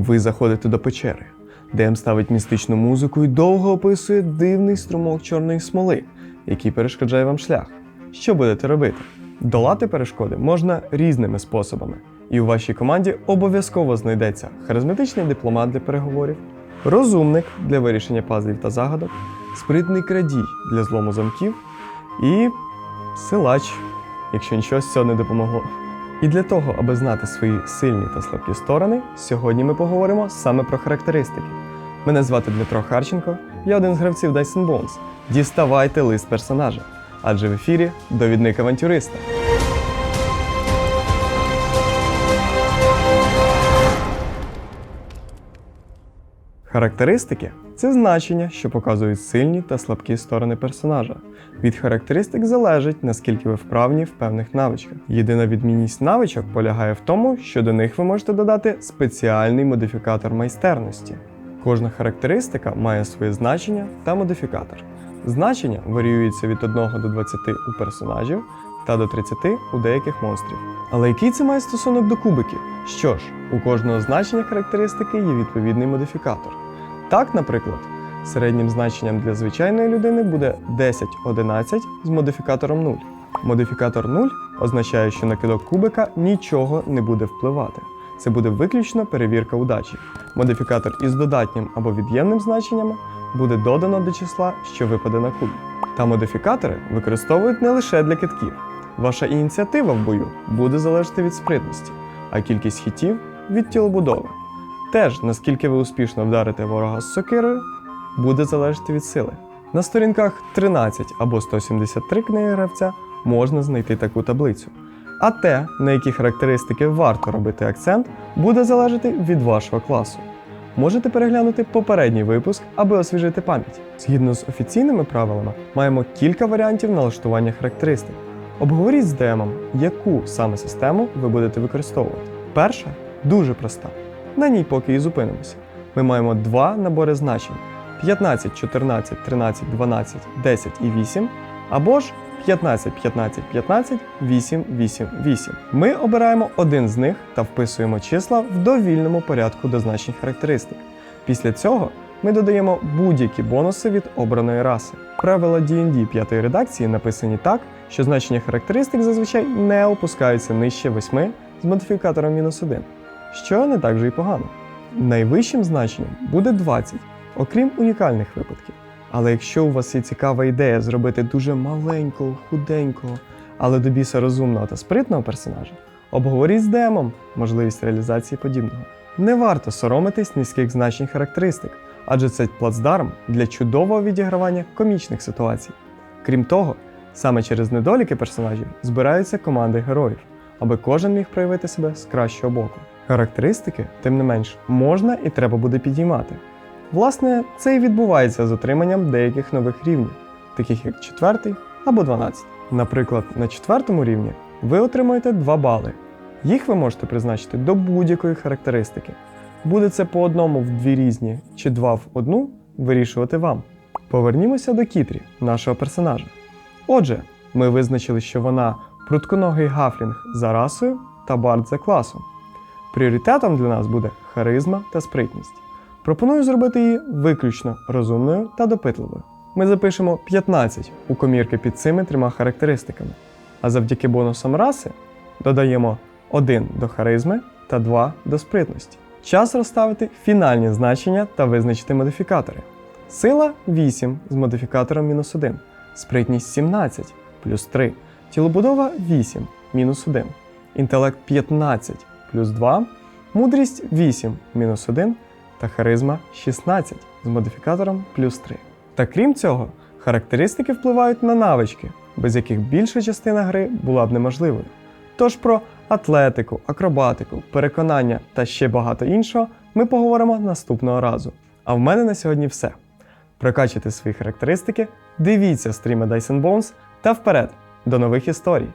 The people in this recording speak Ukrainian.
Ви заходите до печери. Дем ставить містичну музику і довго описує дивний струмок чорної смоли, який перешкоджає вам шлях. Що будете робити? Долати перешкоди можна різними способами, і у вашій команді обов'язково знайдеться харизматичний дипломат для переговорів, розумник для вирішення пазлів та загадок, спритний крадій для злому замків і силач, якщо нічого з цього не допомогло. І для того, аби знати свої сильні та слабкі сторони, сьогодні ми поговоримо саме про характеристики. Мене звати Дмитро Харченко, я один з гравців Dyson Bones. Діставайте лист персонажа, адже в ефірі довідник авантюриста. Характеристики це значення, що показують сильні та слабкі сторони персонажа. Від характеристик залежить, наскільки ви вправні в певних навичках. Єдина відмінність навичок полягає в тому, що до них ви можете додати спеціальний модифікатор майстерності. Кожна характеристика має своє значення та модифікатор. Значення варіюються від 1 до 20 у персонажів та до 30 у деяких монстрів. Але який це має стосунок до кубиків? Що ж, у кожного значення характеристики є відповідний модифікатор. Так, наприклад, середнім значенням для звичайної людини буде 10-11 з модифікатором 0. Модифікатор 0 означає, що на кидок кубика нічого не буде впливати. Це буде виключно перевірка удачі. Модифікатор із додатнім або від'ємним значеннями буде додано до числа, що випаде на куб. Та модифікатори використовують не лише для китків. Ваша ініціатива в бою буде залежати від спритності, а кількість хітів від тілобудови. Теж, наскільки ви успішно вдарите ворога з сокирою, буде залежати від сили. На сторінках 13 або 173 книги гравця можна знайти таку таблицю. А те, на які характеристики варто робити акцент, буде залежати від вашого класу. Можете переглянути попередній випуск, аби освіжити пам'ять. Згідно з офіційними правилами, маємо кілька варіантів налаштування характеристик. Обговоріть з демом, яку саме систему ви будете використовувати. Перша дуже проста. На ній поки і зупинимося. Ми маємо два набори значень: 15, 14, 13, 12, 10 і 8, або ж 15, 15, 15, 8, 8, 8. Ми обираємо один з них та вписуємо числа в довільному порядку до значень характеристик. Після цього ми додаємо будь-які бонуси від обраної раси. Правила D&D п'ятої редакції написані так, що значення характеристик зазвичай не опускаються нижче 8 з модифікатором мінус 1, що не так же і погано. Найвищим значенням буде 20, окрім унікальних випадків. Але якщо у вас є цікава ідея зробити дуже маленького, худенького, але до біса розумного та спритного персонажа, обговоріть з демом можливість реалізації подібного. Не варто соромитись низьких значень характеристик, адже це плацдарм для чудового відігравання комічних ситуацій. Крім того, саме через недоліки персонажів збираються команди героїв, аби кожен міг проявити себе з кращого боку. Характеристики, тим не менш, можна і треба буде підіймати. Власне, це і відбувається з отриманням деяких нових рівнів, таких як 4 або 12. Наприклад, на четвертому рівні ви отримуєте 2 бали. Їх ви можете призначити до будь-якої характеристики. Буде це по одному в дві різні чи два в одну вирішувати вам. Повернімося до Кітрі, нашого персонажа. Отже, ми визначили, що вона прутконогий гафлінг за расою та бард за класом. Пріоритетом для нас буде харизма та спритність. Пропоную зробити її виключно розумною та допитливою. Ми запишемо 15 у комірки під цими трьома характеристиками, а завдяки бонусам раси додаємо 1 до харизми та 2 до спритності. Час розставити фінальні значення та визначити модифікатори. Сила 8 з модифікатором мінус 1, спритність 17 плюс 3, тілобудова 8 мінус 1, інтелект 15 плюс 2, мудрість 8 мінус 1 та харизма 16 з модифікатором плюс 3. Та крім цього, характеристики впливають на навички, без яких більша частина гри була б неможливою. Тож про атлетику, акробатику, переконання та ще багато іншого ми поговоримо наступного разу. А в мене на сьогодні все. Прокачуйте свої характеристики, дивіться стріми Dyson Bones та вперед до нових історій!